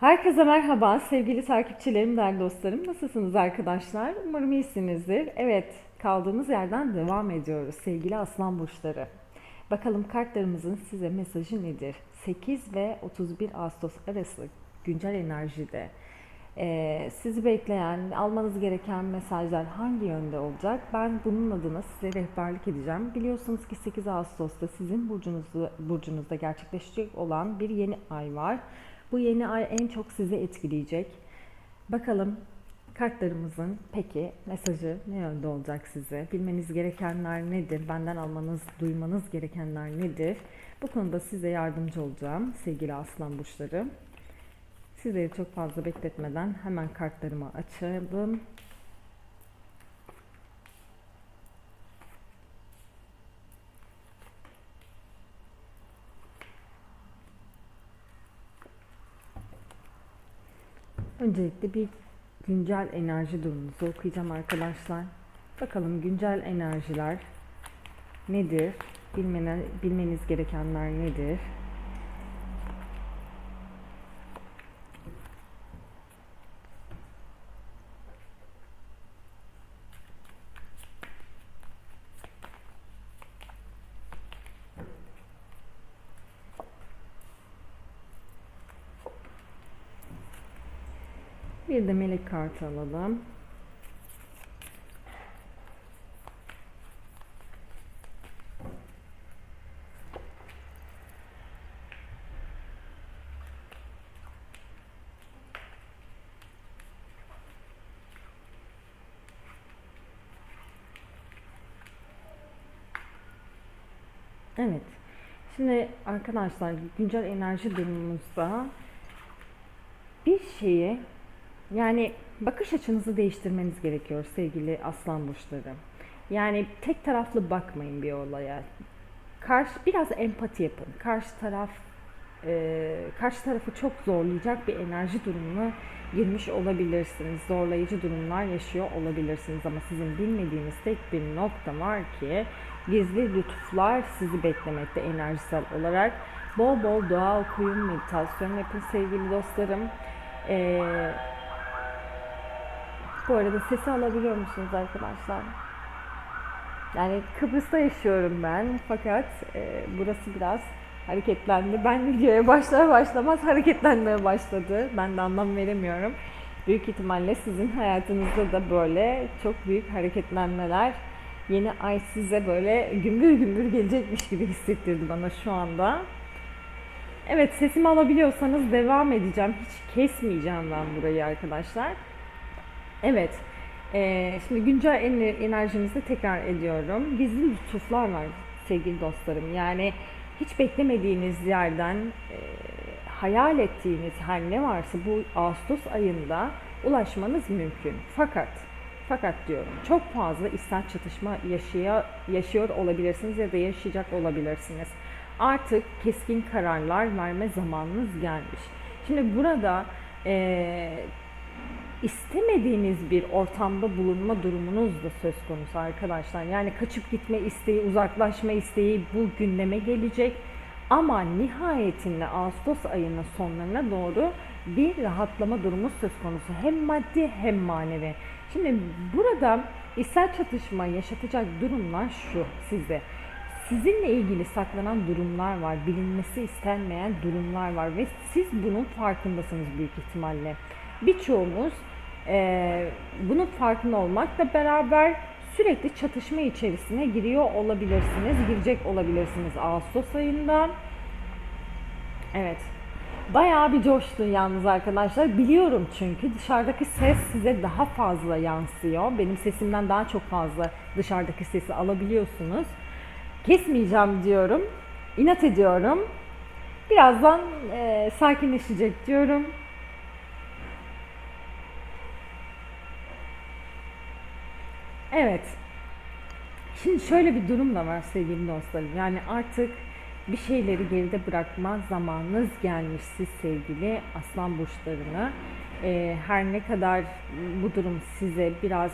Herkese merhaba sevgili takipçilerim, değerli dostlarım. Nasılsınız arkadaşlar? Umarım iyisinizdir. Evet, kaldığımız yerden devam ediyoruz sevgili aslan burçları. Bakalım kartlarımızın size mesajı nedir? 8 ve 31 Ağustos arası güncel enerjide e, sizi bekleyen, almanız gereken mesajlar hangi yönde olacak? Ben bunun adına size rehberlik edeceğim. Biliyorsunuz ki 8 Ağustos'ta sizin burcunuzda, burcunuzda gerçekleşecek olan bir yeni ay var. Bu yeni ay en çok sizi etkileyecek. Bakalım kartlarımızın peki mesajı ne yönde olacak size? Bilmeniz gerekenler nedir? Benden almanız, duymanız gerekenler nedir? Bu konuda size yardımcı olacağım sevgili aslan burçları. Sizleri çok fazla bekletmeden hemen kartlarımı açalım. Öncelikle bir güncel enerji durumunuzu okuyacağım arkadaşlar. Bakalım güncel enerjiler nedir? Bilmene, bilmeniz gerekenler nedir? Bir de melek kartı alalım. Evet. Şimdi arkadaşlar güncel enerji durumumuzda bir şeyi yani bakış açınızı değiştirmeniz gerekiyor sevgili aslan burçları. Yani tek taraflı bakmayın bir olaya. Karşı biraz empati yapın. Karşı taraf e, karşı tarafı çok zorlayacak bir enerji durumuna girmiş olabilirsiniz. Zorlayıcı durumlar yaşıyor olabilirsiniz ama sizin bilmediğiniz tek bir nokta var ki gizli lütuflar sizi beklemekte enerjisel olarak. Bol bol dua okuyun, meditasyon yapın sevgili dostlarım. Eee bu arada sesi alabiliyor musunuz arkadaşlar? Yani Kıbrıs'ta yaşıyorum ben fakat e, burası biraz hareketlendi. Ben videoya başlar başlamaz hareketlenmeye başladı. Ben de anlam veremiyorum. Büyük ihtimalle sizin hayatınızda da böyle çok büyük hareketlenmeler yeni ay size böyle gümbür gümbür gelecekmiş gibi hissettirdi bana şu anda. Evet sesimi alabiliyorsanız devam edeceğim. Hiç kesmeyeceğim ben burayı arkadaşlar. Evet. Ee, şimdi güncel enerjimizi tekrar ediyorum. Gizli lütuflar var sevgili dostlarım. Yani hiç beklemediğiniz yerden e, hayal ettiğiniz her ne varsa bu Ağustos ayında ulaşmanız mümkün. Fakat fakat diyorum çok fazla istek çatışma yaşaya, yaşıyor olabilirsiniz ya da yaşayacak olabilirsiniz. Artık keskin kararlar verme zamanınız gelmiş. Şimdi burada e, istemediğiniz bir ortamda bulunma durumunuz da söz konusu arkadaşlar. Yani kaçıp gitme isteği, uzaklaşma isteği bu gündeme gelecek. Ama nihayetinde Ağustos ayının sonlarına doğru bir rahatlama durumu söz konusu. Hem maddi hem manevi. Şimdi burada içsel çatışma yaşatacak durumlar şu size. Sizinle ilgili saklanan durumlar var, bilinmesi istenmeyen durumlar var ve siz bunun farkındasınız büyük ihtimalle birçoğumuz e, bunun farkında olmakla beraber sürekli çatışma içerisine giriyor olabilirsiniz, girecek olabilirsiniz Ağustos ayında. Evet. Bayağı bir coştu yalnız arkadaşlar. Biliyorum çünkü dışarıdaki ses size daha fazla yansıyor. Benim sesimden daha çok fazla dışarıdaki sesi alabiliyorsunuz. Kesmeyeceğim diyorum. İnat ediyorum. Birazdan e, sakinleşecek diyorum. Evet. Şimdi şöyle bir durum da var sevgili dostlarım. Yani artık bir şeyleri geride bırakma zamanınız gelmiş siz sevgili aslan burçlarına. Ee, her ne kadar bu durum size biraz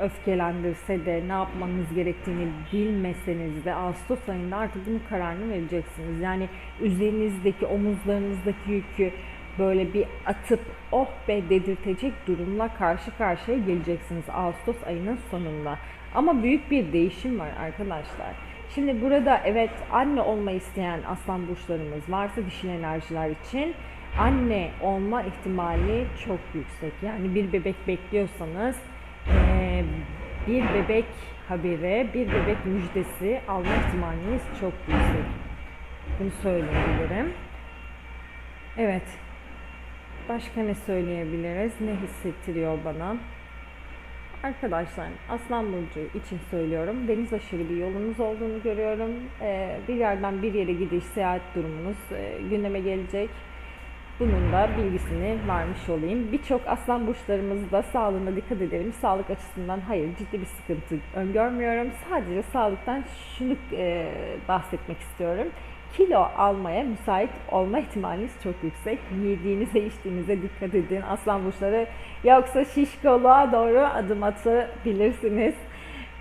öfkelendirse de ne yapmanız gerektiğini bilmeseniz de Ağustos ayında artık bunun kararını vereceksiniz. Yani üzerinizdeki, omuzlarınızdaki yükü böyle bir atıp oh be dedirtecek durumla karşı karşıya geleceksiniz Ağustos ayının sonunda. Ama büyük bir değişim var arkadaşlar. Şimdi burada evet anne olma isteyen aslan burçlarımız varsa dişil enerjiler için anne olma ihtimali çok yüksek. Yani bir bebek bekliyorsanız bir bebek haberi, bir bebek müjdesi alma ihtimaliniz çok yüksek. Bunu söyleyebilirim. Evet. Başka ne söyleyebiliriz? Ne hissettiriyor bana? Arkadaşlar Aslan Burcu için söylüyorum. Deniz aşırı bir yolunuz olduğunu görüyorum. Ee, bir yerden bir yere gidiş, seyahat durumunuz e, gündeme gelecek. Bunun da bilgisini vermiş olayım. Birçok aslan burçlarımız da sağlığına dikkat edelim. Sağlık açısından hayır ciddi bir sıkıntı öngörmüyorum. Sadece sağlıktan şunu e, bahsetmek istiyorum. Kilo almaya müsait olma ihtimaliniz çok yüksek. Yediğinize içtiğinize dikkat edin. Aslan burçları yoksa şişkoluğa doğru adım atabilirsiniz.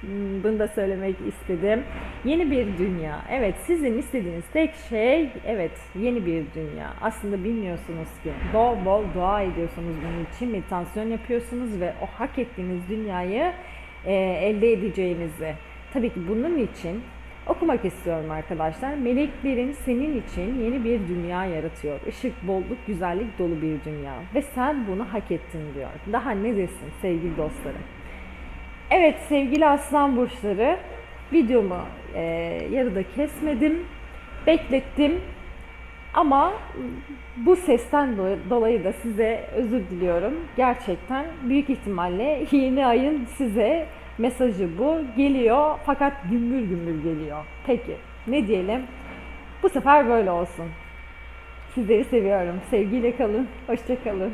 Hmm, Bunu da söylemek istedim. Yeni bir dünya. Evet sizin istediğiniz tek şey evet yeni bir dünya. Aslında bilmiyorsunuz ki bol bol dua ediyorsunuz bunun için. Meditasyon yapıyorsunuz ve o hak ettiğiniz dünyayı e, elde edeceğinizi. Tabii ki bunun için okumak istiyorum arkadaşlar. Meleklerin senin için yeni bir dünya yaratıyor. Işık, bolluk, güzellik dolu bir dünya. Ve sen bunu hak ettin diyor. Daha ne desin sevgili dostlarım. Evet sevgili aslan burçları videomu e, yarıda kesmedim. Beklettim. Ama bu sesten do- dolayı da size özür diliyorum. Gerçekten büyük ihtimalle yeni ayın size mesajı bu. Geliyor fakat gümbür gümbür geliyor. Peki ne diyelim? Bu sefer böyle olsun. Sizleri seviyorum. Sevgiyle kalın. Hoşça kalın.